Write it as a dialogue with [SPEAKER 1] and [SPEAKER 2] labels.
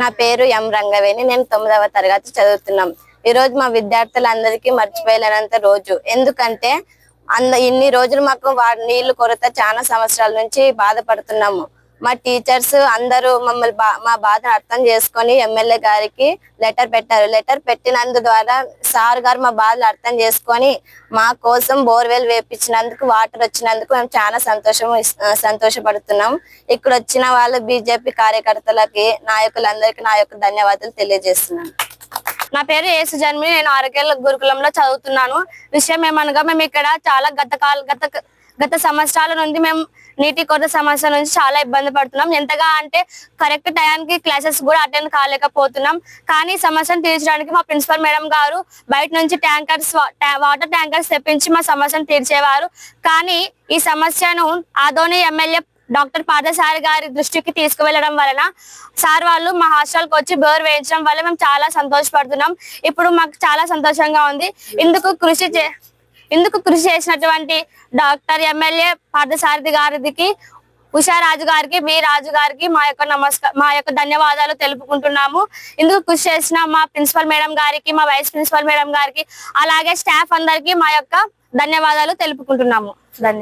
[SPEAKER 1] నా పేరు ఎం రంగవేణి. నేను తొమ్మిదవ తరగతి చదువుతున్నాం. ఈ రోజు మా విద్యార్థులందరికీ మర్చిపోయలేనంత రోజు. ఎందుకంటే అంద ఇన్ని రోజులు మాకు వా- నీళ్ళు కొరత చాలా సంవత్సరాల నుంచి బాధపడుతున్నాము. మా టీచర్స్ అందరూ మమ్మల్ని బా మా బాధను అర్థం చేసుకొని ఎమ్మెల్యే గారికి లెటర్ పెట్టారు. లెటర్ పెట్టినందు ద్వారా సార్ గారు మా బాధలు అర్థం చేసుకొని మా కోసం బోర్వెల్ వేపించినందుకు వాటర్ వచ్చినందుకు మేము చాలా సంతోషం సంతోషపడుతున్నాం. ఇక్కడ వచ్చిన వాళ్ళు బీజేపీ కార్యకర్తలకి నాయకులందరికీ నా యొక్క ధన్యవాదాలు తెలియజేస్తున్నాను.
[SPEAKER 2] నా పేరు యేసు జన్మి నేను ఆరోగ్య గురుకులంలో చదువుతున్నాను. విషయం ఏమనగా మేము ఇక్కడ చాలా గత కాల గత గత సంవత్సరాల నుండి మేము నీటి కొరత సమస్య నుంచి చాలా ఇబ్బంది పడుతున్నాం. ఎంతగా అంటే కరెక్ట్ టయానికి క్లాసెస్ కూడా అటెండ్ కాలేకపోతున్నాం. కానీ ఈ సమస్యను తీర్చడానికి మా ప్రిన్సిపల్ మేడం గారు బయట నుంచి ట్యాంకర్స్ వాటర్ ట్యాంకర్స్ తెప్పించి మా సమస్యను తీర్చేవారు. కానీ ఈ సమస్యను ఆదోని ఎమ్మెల్యే డాక్టర్ పాదసారి గారి దృష్టికి తీసుకువెళ్ళడం వలన సార్ వాళ్ళు మా హాస్టల్కి వచ్చి బోర్ వేయించడం వల్ల మేము చాలా సంతోషపడుతున్నాం. ఇప్పుడు మాకు చాలా సంతోషంగా ఉంది. ఇందుకు కృషి చే ఇందుకు కృషి చేసినటువంటి డాక్టర్ ఎమ్మెల్యే పార్థసారథి గారికి ఉషారాజు గారికి బి రాజు గారికి మా యొక్క నమస్కారం మా యొక్క ధన్యవాదాలు తెలుపుకుంటున్నాము. ఇందుకు కృషి చేసిన మా ప్రిన్సిపల్ మేడం గారికి మా వైస్ ప్రిన్సిపల్ మేడం గారికి అలాగే స్టాఫ్ అందరికీ మా యొక్క ధన్యవాదాలు తెలుపుకుంటున్నాము. ధన్యవాదాలు